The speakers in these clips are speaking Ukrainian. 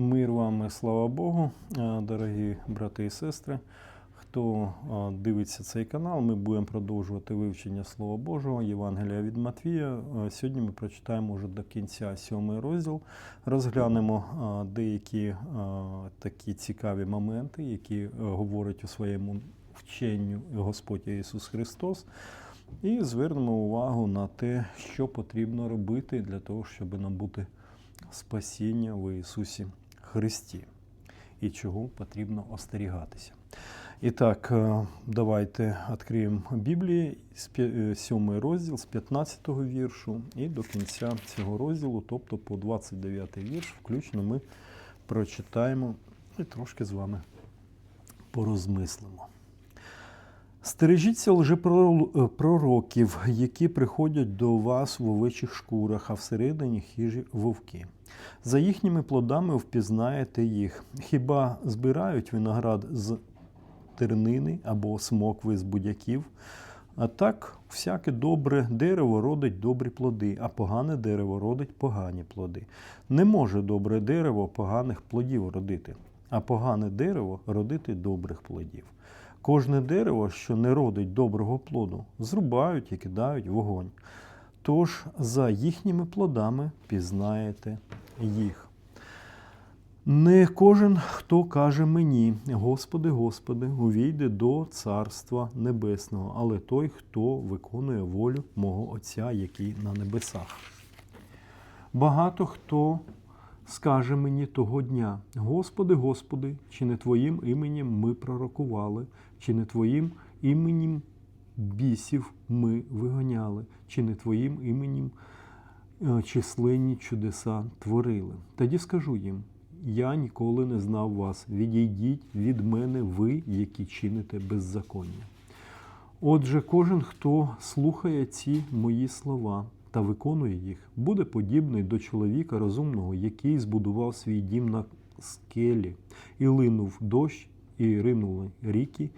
Мир вам слава Богу, Е, дорогі брати і сестри. Хто е, дивиться цей канал, ми будемо продовжувати вивчення Слова Божого, Євангелія від Матвія. Е, Сьогодні ми прочитаємо вже до кінця сьомий розділ. Розглянемо деякі такі цікаві моменти, які говорить у своєму вченню Господь Ісус Христос. І звернемо увагу на те, що потрібно робити для того, щоб нам бути спасіння в Ісусі Христі і чого потрібно остерігатися. І так, е, давайте відкриємо Біблію, з п'я- е, сьомий розділ з 15 віршу і до кінця цього розділу, тобто по 29 вірш, включно ми прочитаємо і трошки з вами порозмислимо. Стережіться лжепророків, які приходять до вас в овечих шкурах, а всередині хижі вовки. За їхніми плодами впізнаєте їх. Хіба збирають виноград з тернини або смокви з будяків? А так, всяке добре дерево родить добрі плоди, а погане дерево родить погані плоди. Не може добре дерево поганих плодів родити, а погане дерево родити добрих плодів. Кожне дерево, що не родить доброго плоду, зрубають і кидають вогонь. Тож за їхніми плодами пізнаєте їх. Не кожен, хто каже мені, Господи, Господи, увійде до Царства Небесного, але той, хто виконує волю мого Отця, який на небесах. Багато хто скаже мені того дня: Господи, Господи, чи не Твоїм іменем ми пророкували, чи не Твоїм іменем бісів ми виганяли, чи не Твоїм іменем е, численні чудеса творили. Тоді скажу їм: я ніколи не знав вас. Відійдіть від мене, ви, які чините беззаконня. Отже, кожен, хто слухає ці мої слова та виконує їх, буде подібний до чоловіка розумного, який збудував свій дім на скелі, і линув дощ, і ринули ріки,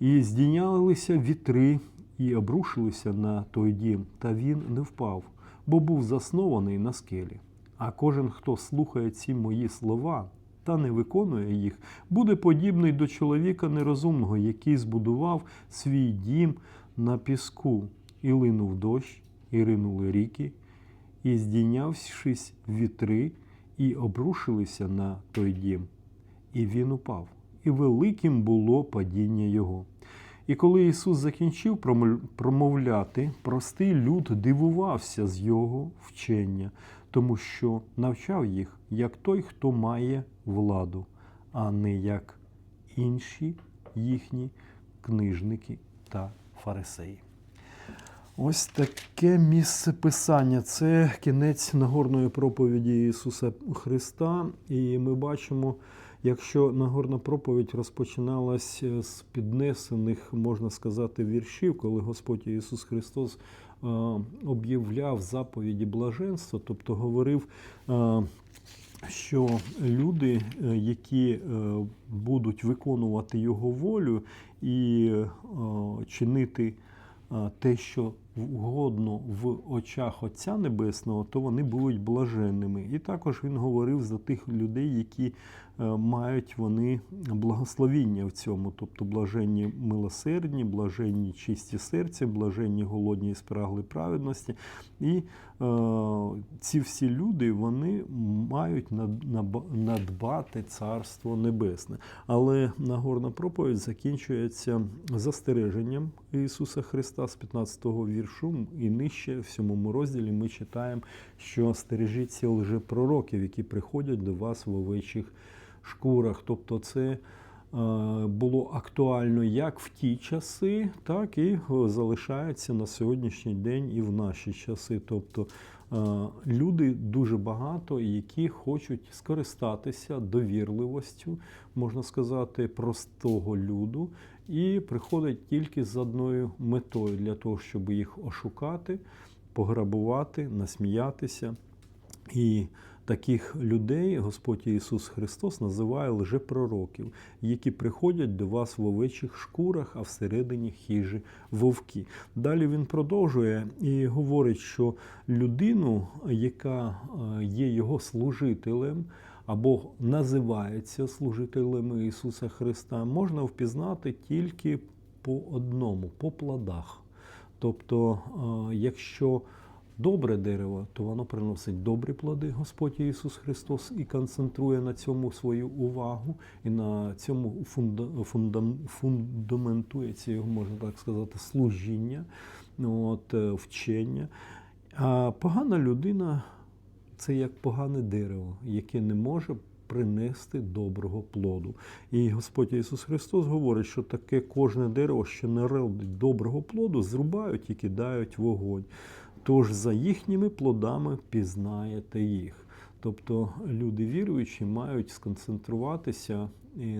і здійнялися вітри, і обрушилися на той дім, та він не впав, бо був заснований на скелі. А кожен, хто слухає ці мої слова та не виконує їх, буде подібний до чоловіка нерозумного, який збудував свій дім на піску, і линув дощ, і ринули ріки, і здійнявшись вітри, і обрушилися на той дім, і він упав, і великим було падіння його. І коли Ісус закінчив промовляти, простий люд дивувався з Його вчення, тому що навчав їх як той, хто має владу, а не як інші їхні книжники та фарисеї. Ось таке місце писання. Це кінець Нагорної проповіді Ісуса Христа. І ми бачимо, якщо Нагорна проповідь розпочиналась з піднесених, можна сказати, віршів, коли Господь Ісус Христос е, об'являв заповіді блаженства, тобто говорив. е, що люди, е, які е, будуть виконувати його волю і е, чинити е, те, що вгодно в очах Отця Небесного, то вони будуть блаженними. І також він говорив за тих людей, які е, мають вони благословіння в цьому, тобто блаженні милосердні, блаженні чисті серця, блаженні голодні і спрагли праведності. І е, ці всі люди вони мають надбати Царство Небесне. Але Нагорна проповідь закінчується застереженням Ісуса Христа з 15-го віршу і нижче в сьомому розділі ми читаємо, що стережіться лжепророків, які приходять до вас в овечих шкурах. Тобто це е, було актуально як в ті часи, так і е, залишається на сьогоднішній день і в наші часи. Тобто люди дуже багато, які хочуть скористатися довірливостю, можна сказати, простого люду, і приходять тільки з одною метою для того, щоб їх ошукати, пограбувати, насміятися. І таких людей Господь Ісус Христос називає лжепророків, які приходять до вас в овечих шкурах, а всередині хижі вовки. Далі він продовжує і говорить, що людину, яка е, є його служителем, або називаються служителями Ісуса Христа, можна впізнати тільки по одному, по плодах. Тобто, е, якщо добре дерево, то воно приносить добрі плоди, Господь Ісус Христос, і концентрує на цьому свою увагу, і на цьому фунда, фундам, фундаментується його, можна так сказати, служіння, от, е, вчення. А погана людина це як погане дерево, яке не може принести доброго плоду. І Господь Ісус Христос говорить, що таке кожне дерево, що не родить доброго плоду, зрубають і кидають вогонь. Тож за їхніми плодами пізнаєте їх. Тобто люди віруючі мають сконцентруватися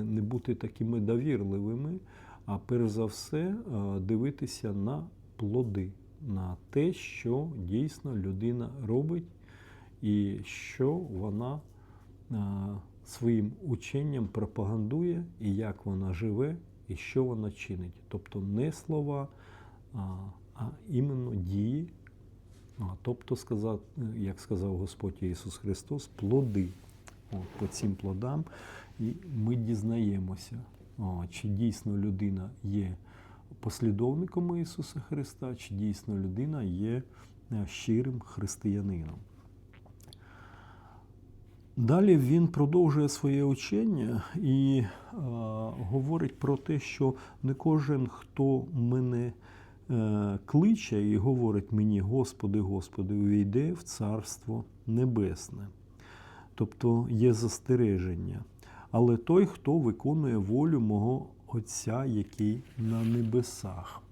не бути такими довірливими, а перш за все е, дивитися на плоди, на те, що дійсно людина робить, і що вона е, своїм ученням пропагандує, і як вона живе, і що вона чинить. Тобто не слова, а іменно дії. А, тобто, сказав, як сказав Господь Ісус Христос, плоди. От, по цим плодам і ми дізнаємося, о, чи дійсно людина є послідовником Ісуса Христа, чи дійсно людина є е, щирим християнином. Далі він продовжує своє учення і е, говорить про те, що не кожен, хто мене кличе і говорить мені, Господи, Господи, увійде в Царство Небесне. Тобто є застереження. Але той, хто виконує волю мого Отця, який на небесах.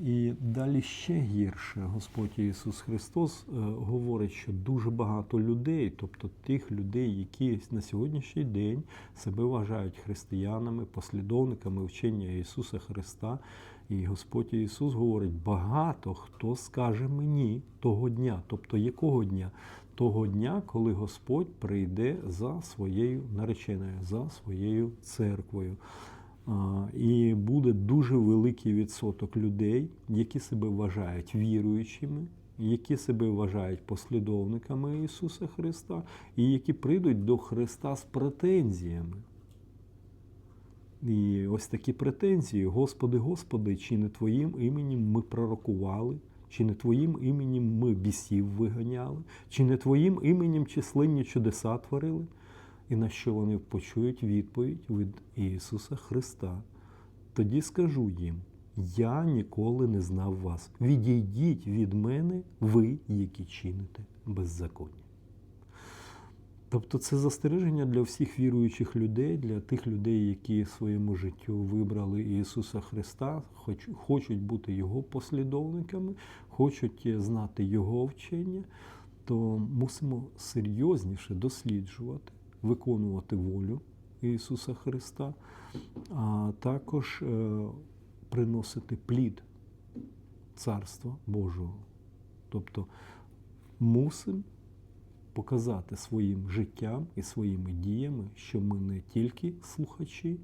І далі ще гірше Господь Ісус Христос е, говорить, що дуже багато людей, тобто тих людей, які на сьогоднішній день себе вважають християнами, послідовниками вчення Ісуса Христа. І Господь Ісус говорить, багато хто скаже мені того дня, тобто якого дня? Того дня, коли Господь прийде за своєю нареченою, за своєю церквою. І буде дуже великий відсоток людей, які себе вважають віруючими, які себе вважають послідовниками Ісуса Христа, і які прийдуть до Христа з претензіями. І ось такі претензії, Господи, Господи, чи не Твоїм іменем ми пророкували, чи не Твоїм іменем ми бісів виганяли, чи не Твоїм іменем численні чудеса творили. І на що вони почують відповідь від Ісуса Христа. Тоді скажу їм: Я ніколи не знав вас. Відійдіть від мене, ви, які чините беззаконня. Тобто це застереження для всіх віруючих людей, для тих людей, які своєму життю вибрали Ісуса Христа, хоч, хочуть бути Його послідовниками, хочуть знати Його вчення, то мусимо серйозніше досліджувати виконувати волю Ісуса Христа, а також е, приносити плід Царства Божого. Тобто мусимо показати своїм життям і своїми діями, що ми не тільки слухачі,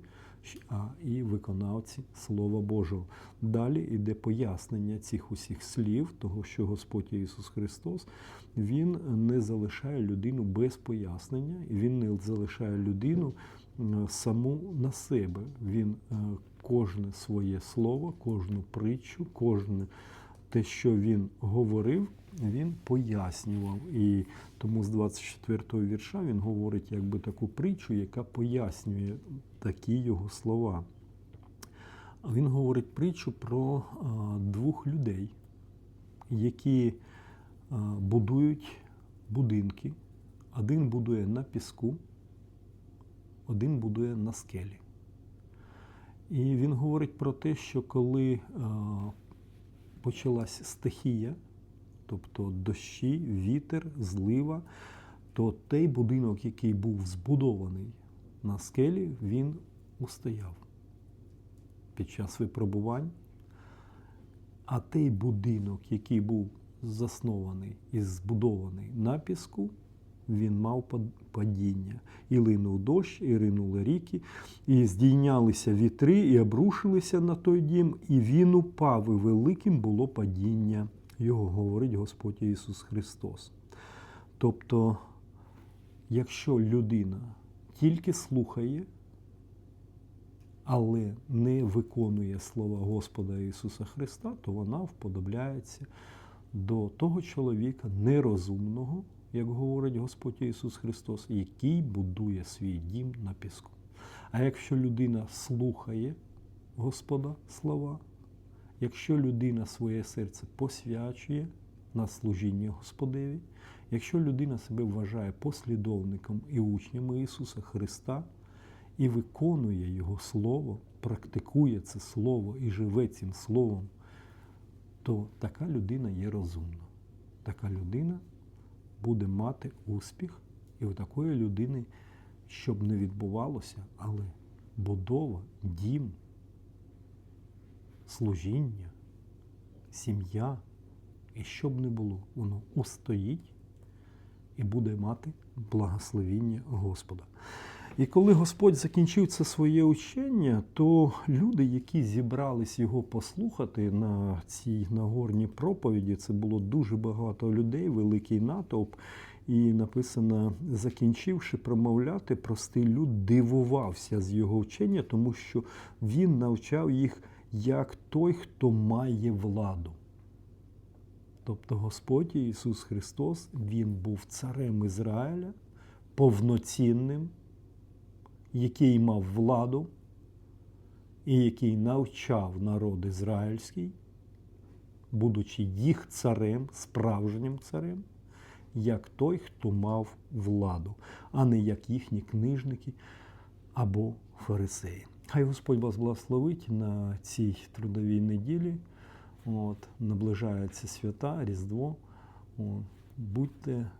а і виконавці Слова Божого. Далі йде пояснення цих усіх слів, того, що Господь Ісус Христос Він не залишає людину без пояснення, і Він не залишає людину саму на себе. Він е, кожне своє слово, кожну притчу, кожне те, що він говорив, він пояснював. І тому з 24-го вірша він говорить якби таку притчу, яка пояснює такі його слова. Він говорить притчу про двох людей, які будують будинки. Один будує на піску, один будує на скелі. І він говорить про те, що коли почалась стихія, тобто дощі, вітер, злива, то той будинок, який був збудований на скелі, він устояв під час випробувань. А той будинок, який був заснований і збудований на піску, він мав падіння. І линув дощ, і ринули ріки, і здійнялися вітри, і обрушилися на той дім, і він упав, і великим було падіння. Його говорить Господь Ісус Христос. Тобто, якщо людина тільки слухає, але не виконує слова Господа Ісуса Христа, то вона вподобляється до того чоловіка нерозумного, як говорить Господь Ісус Христос, який будує свій дім на піску. А якщо людина слухає Господа слова, якщо людина своє серце посвячує на служіння Господеві, якщо людина себе вважає послідовником і учнем Ісуса Христа і виконує Його Слово, практикує це Слово і живе цим Словом, то така людина є розумна. Така людина буде мати успіх, і у такої людини, щоб не відбувалося, але будова, дім, служіння, сім'я, і що б не було, воно устоїть і буде мати благословіння Господа. І коли Господь закінчив це своє учення, то люди, які зібрались його послухати на цій нагорній проповіді, це було дуже багато людей, великий натовп. І написано, закінчивши промовляти, простий люд дивувався з його вчення, тому що він навчав їх як той, хто має владу. Тобто Господь Ісус Христос, Він був царем Ізраїля, повноцінним, який мав владу і який навчав народ ізраїльський, будучи їх царем, справжнім царем, як той, хто мав владу, а не як їхні книжники або фарисеї. Хай Господь вас благословить на цій трудовій неділі. От, наближаються свята, Різдво. От, будьте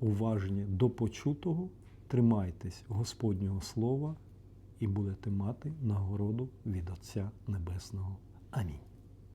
уважні до почутого, тримайтесь Господнього Слова і будете мати нагороду від Отця Небесного. Амінь.